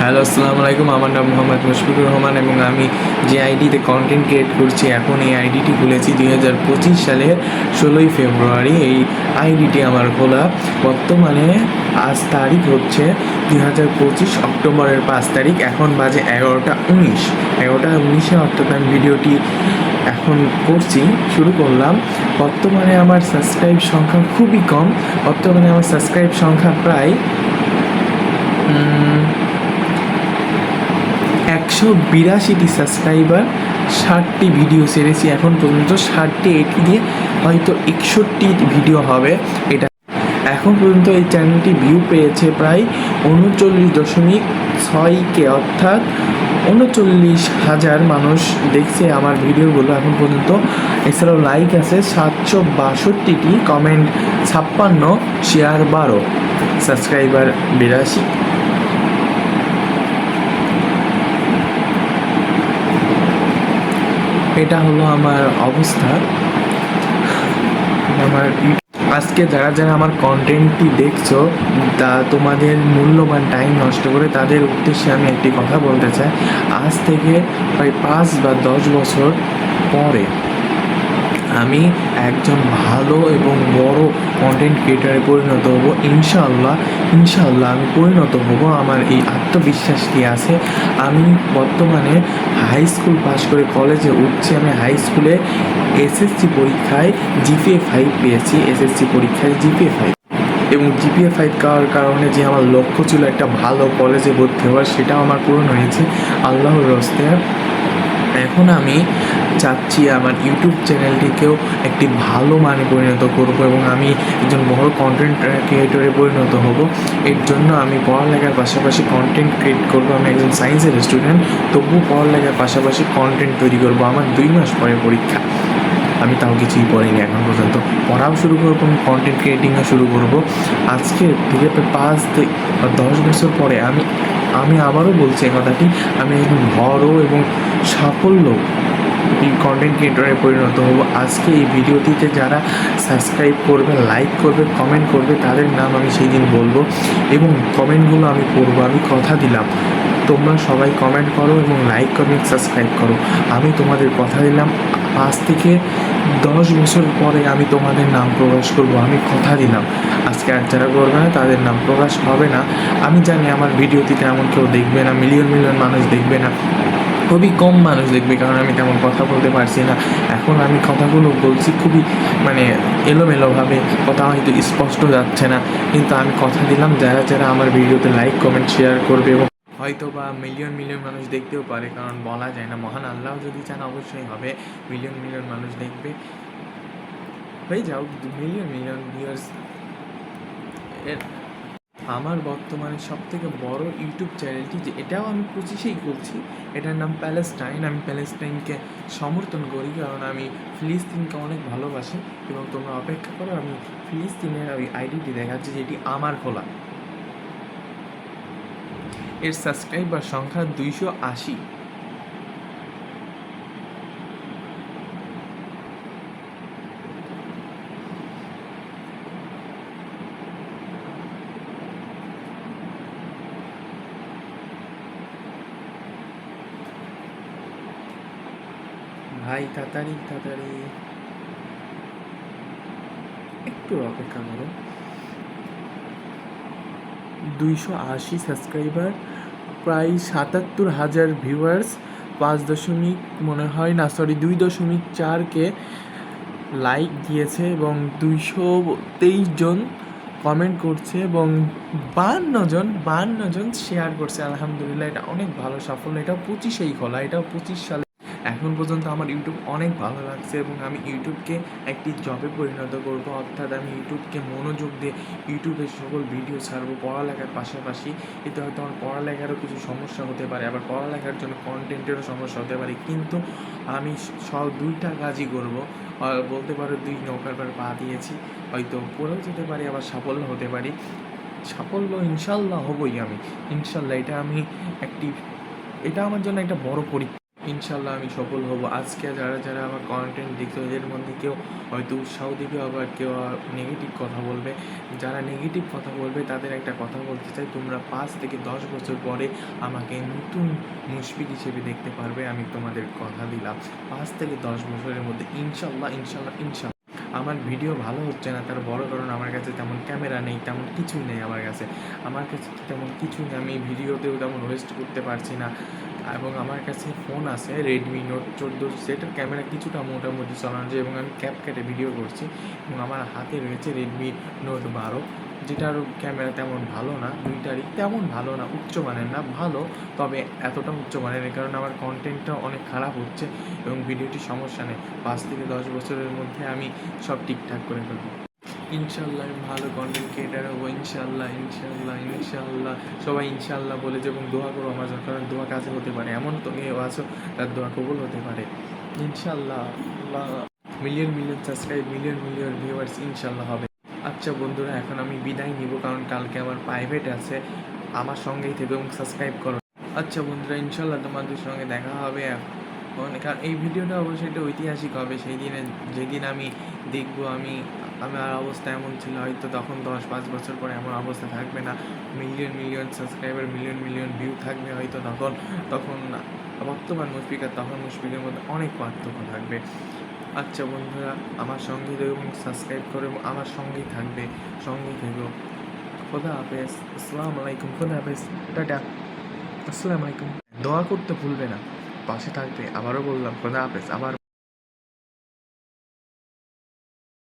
Hello আসসালামু আলাইকুম আমার নাম মোহাম্মদ মুশফিকুর রহমান এবং আমি যে আইডিতে কন্টেন্ট ক্রিয়েট করছি, এখন এই আইডিটি খুলেছি দুই হাজার পঁচিশ সালের ষোলোই ফেব্রুয়ারি। এই আইডিটি আমার খোলা। বর্তমানে আজ তারিখ হচ্ছে দুই হাজার পঁচিশ অক্টোবরের পাঁচ তারিখ। এখন বাজে এগারোটা উনিশ। এগারোটা উনিশে অর্থাৎ আমি ভিডিওটি এখন করছি, শুরু করলাম। বর্তমানে আমার সাবস্ক্রাইব সংখ্যা খুবই কম। বর্তমানে আমার সাবস্ক্রাইব সংখ্যা প্রায় একশো বিরাশিটি সাবস্ক্রাইবার ষাটটি ভিডিও সেরেছি এখন পর্যন্ত ষাটটি, এটি দিয়ে হয়তো একষট্টি ভিডিও হবে। এটা এখন পর্যন্ত এই চ্যানেলটি ভিউ পেয়েছে প্রায় উনচল্লিশ দশমিক ছয় কে অর্থাৎ উনচল্লিশ হাজার মানুষ দেখছে আমার ভিডিওগুলো এখন পর্যন্ত। এছাড়াও লাইক আছে সাতশো বাষট্টিটি কমেন্ট ছাপ্পান্ন শেয়ার বারো সাবস্ক্রাইবার বিরাশি। এটা হলো আমার অবস্থা। আমার আজকে যারা যারা আমার কন্টেন্টটি দেখছ, তা তোমাদের মূল্যবান টাইম নষ্ট করে তাদের উদ্দেশ্যে আমি একটি কথা বলতে চাই। আজ থেকে প্রায় পাঁচ বা দশ বছর পরে আমি একজন ভালো এবং বড় কন্টেন্ট ক্রিয়েটারে পরিণত হব। ইনশাআল্লাহ ইনশাআল্লাহ আমি পরিণত হব। আমার এই আত্মবিশ্বাস আত্মবিশ্বাসটি আছে? আমি বর্তমানে হাই স্কুল পাস করে কলেজে উঠছি। আমি হাই স্কুলে এসএসসি পরীক্ষায় জিপিএ ফাইভ পেয়েছি। এসএসসি পরীক্ষায় জিপিএ ফাইভ এবং জিপিএ ফাইভ পাওয়ার কারণে যে আমার লক্ষ্য ছিল একটা ভালো কলেজে ভর্তি হওয়ার, সেটাও আমার পূরণ হয়েছে। আল্লাহর রস্তে এখন আমি চাচ্ছি আমার ইউটিউব চ্যানেলটিকেও একটি ভালো মানে পরিণত করব এবং আমি একজন বড় কন্টেন্ট ক্রিয়েটরে পরিণত হব। এর জন্য আমি পড়ালেখার পাশাপাশি কন্টেন্ট ক্রিয়েট করব। আমি একজন সায়েন্সের স্টুডেন্ট তবুও পড়ালেখার পাশাপাশি কন্টেন্ট তৈরি করব। আমার দুই মাস পরে পরীক্ষা। আমি তাও কিছুই পড়িনি এখন পর্যন্ত। পড়াও শুরু করব আমি কন্টেন্ট ক্রিয়েটিংও শুরু করব। আজকে থেকে পাঁচ থেকে দশ বছর পরে আমি আমি আবারও বলছি এই কথাটি, আমি একজন বড় এবং সাফল্য কন্টেন্ট ক্রিয়েটরে পরিণত হব। আজকে এই ভিডিওটিতে যারা সাবস্ক্রাইব করবে লাইক করবে কমেন্ট করবে, তাদের নাম আমি সেই দিন বলব এবং কমেন্টগুলো আমি করব আমি কথা দিলাম। তোমরা সবাই কমেন্ট করো এবং লাইক কমেন্ট সাবস্ক্রাইব করো। আমি তোমাদের কথা দিলাম। পাঁচ থেকে দশ বছর পরে আমি তোমাদের নাম প্রকাশ করব, আমি কথা দিলাম। আজকে আর যারা করবে না, তাদের নাম প্রকাশ হবে না। আমি জানি আমার ভিডিওটিতে এমন কেউ দেখবে না, মিলিয়ন মিলিয়ন মানুষ দেখবে না। খুবই কম মানুষ দেখবে, কারণ আমি তেমন কথা বলতে পারছি না। এখন আমি কথাগুলো বলছি খুবই মানে এলোমেলোভাবে, কথা হয়তো স্পষ্ট যাচ্ছে না। কিন্তু আমি কথা দিলাম, যারা যারা আমার ভিডিওতে লাইক কমেন্ট শেয়ার করবে এবং হয়তো বা মিলিয়ন মিলিয়ন মানুষ দেখতেও পারে, কারণ বলা যায় না। মহান আল্লাহ যদি চান, অবশ্যই হবে। মিলিয়ন মিলিয়ন মানুষ দেখবে। হয়ে যাও মিলিয়ন মিলিয়ন ভিউয়ার্স এর আমার বর্তমানে সব থেকে বড় ইউটিউব চ্যানেলটি যে, এটাও আমি পঁচিশেই করছি। এটার নাম প্যালেস্টাইন। আমি প্যালেস্টাইনকে সমর্থন করি, কারণ আমি ফিলিস্তিনকে অনেক ভালোবাসি এবং তোমরা অপেক্ষা করো, আমি ফিলিস্তিনের ওই আইডিটি দেখাচ্ছি যেটি আমার খোলা। এর সাবস্ক্রাইবার সংখ্যা দুইশো আশি। ভাই তাড়াতাড়ি তাড়াতাড়ি। একটু অপেক্ষা করো। দুইশো আশি সাবস্ক্রাইবার প্রায় সাতাত্তর হাজার ভিউয়ার্স পাঁচ দশমিক, মনে হয় না সরি দুই দশমিক চারকে লাইক দিয়েছে এবং দুইশো তেইশ জন কমেন্ট করছে এবং বান্ন জন বান্ন জন শেয়ার করছে, আলহামদুলিল্লাহ। এটা অনেক ভালো সাফল্য। এটা পঁচিশেই খোলা, এটাও পঁচিশ সালে এখন পর্যন্ত আমার ইউটিউব অনেক ভালো লাগছে এবং আমি ইউটিউবকে একটি জবে পরিণত করব। অর্থাৎ আমি ইউটিউবকে মনোযোগ দিয়ে ইউটিউবের সকল ভিডিও ছাড়বো পড়ালেখার পাশাপাশি। এতে হয়তো আমার পড়ালেখারও কিছু সমস্যা হতে পারে, আবার পড়ালেখার জন্য কন্টেন্টেরও সমস্যা হতে পারে। কিন্তু আমি সব দুইটা কাজই করব। বলতে পারো দুই নৌকার পর পা দিয়েছি। হয়তো পড়েও যেতে পারি, আবার সাফল্য হতে পারি। সাফল্য ইনশাল্লাহ হবই আমি। ইনশাল্লাহ এটা আমি একটি, এটা আমার জন্য একটা বড় পরীক্ষা। ইনশাল্লাহ আমি সফল হব। আজকে যারা যারা আমার কন্টেন্ট দেখছ এদের মধ্যে কেউ হয়তো উৎসাহ দিবে, আবার কেউ নেগেটিভ কথা বলবে। যারা নেগেটিভ কথা বলবে, তাদের একটা কথা বলতে চাই, তোমরা পাঁচ থেকে দশ বছর পরে আমাকে নতুন মুশফিক হিসেবে দেখতে পারবে, আমি তোমাদের কথা দিলাম। পাঁচ থেকে দশ বছরের মধ্যে ইনশাল্লাহ ইনশাল্লাহ ইনশাল্লাহ আমার ভিডিও ভালো হচ্ছে না, তার বড় কারণ আমার কাছে তেমন ক্যামেরা নেই, তেমন কিছুই নেই আমার কাছে। আমার কাছে তেমন কিছুই নেই, আমি ভিডিওতেও তেমন ওয়েস্ট করতে পারছি না। এবং আমার কাছে ফোন আছে রেডমি নোট চোদ্দ, সেটার ক্যামেরা কিছুটা মোটামুটি চালানো যায় এবং আমি ক্যাপ কেটে ভিডিও করছি এবং আমার হাতে রয়েছে রেডমি নোট বারো, যেটার ক্যামেরা তেমন ভালো না, দুইটারই তেমন ভালো না উচ্চমানের না, ভালো, তবে এতটা উচ্চমানের নেই কারণ আমার কন্টেন্টটা অনেক খারাপ হচ্ছে এবং ভিডিওটি সমস্যা নেই। পাঁচ থেকে দশ বছরের মধ্যে আমি সব ঠিকঠাক করে ফেলব। ইনশাল্লাহ আমি ভালো কন্টেন্ট ক্রিয়েটার হব, ইনশাল্লাহ ইনশাল্লাহ ইনশাল্লাহ। সবাই ইনশাল্লাহ বলেছে এবং দোয়া করো আমার কারণ দোয়া কাছে হতে পারে। এমন তো কেউ আছো, তার দোয়া কবুল হতে পারে। ইনশাল্লাহ million million subscribe million million viewers ইনশাল্লাহ হবে। আচ্ছা বন্ধুরা, এখন আমি বিদায় নিব, কারণ কালকে আমার প্রাইভেট আছে। আমার সঙ্গেই থেকে এবং সাবস্ক্রাইব করো। আচ্ছা বন্ধুরা, ইনশাল্লাহ তোমাদের সঙ্গে দেখা হবে। এখন, কারণ এই ভিডিওটা অবশ্যই একটা ঐতিহাসিক হবে। সেই দিনে যেদিন আমি দেখব, আমি, আমার অবস্থা এমন ছিল, হয়তো তখন দশ পাঁচ বছর পরে এমন অবস্থা থাকবে না। Million million subscriber million million view থাকবে হয়তো তখন তখন বর্তমান মুশফিক আর তখন মুশফিকের মধ্যে অনেক পার্থক্য থাকবে। আচ্ছা বন্ধুরা, আমার সঙ্গে এবং সাবস্ক্রাইব করে আমার সঙ্গেই থাকবে, সঙ্গেই থেকো। খোদা হাফেজ। আসসালামু আলাইকুম, খোদা হাফেজ। টাটা। আসসালামু আলাইকুম। দোয়া করতে ভুলবে না। পাশে থাকবে আবারও বললাম খোদা হাফেজ আবার